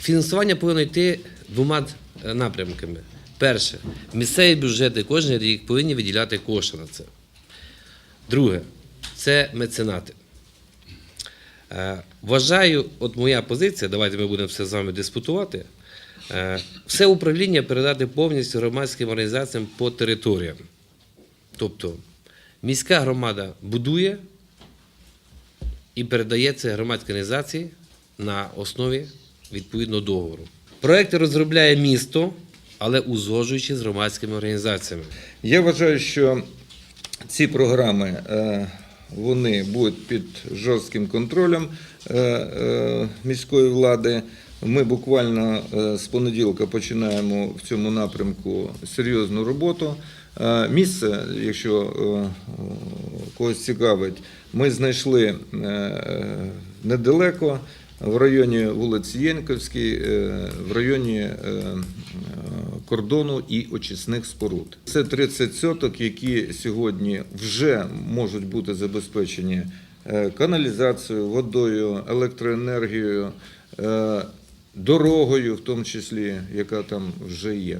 Фінансування повинно йти двома е, напрямками. Перше, місцеві бюджети кожен рік повинні виділяти кошти на це. Друге, це меценати. Е, Вважаю, от моя позиція, давайте ми будемо все з вами диспутувати. е, Все управління передати повністю громадським організаціям по територіям. Тобто міська громада будує і передає це громадській організації на основі відповідного договору. Проекти розробляє місто, але узгоджуючи з громадськими організаціями. Я вважаю, що ці програми е, вони будуть під жорстким контролем е, е, міської влади. Ми буквально з понеділка починаємо в цьому напрямку серйозну роботу. Місце, якщо когось цікавить, ми знайшли недалеко в районі вулиці Єнковській, е, в районі е, е, кордону і очисних споруд. Це 30 соток, які сьогодні вже можуть бути забезпечені каналізацією, водою, електроенергією, дорогою, в тому числі, яка там вже є.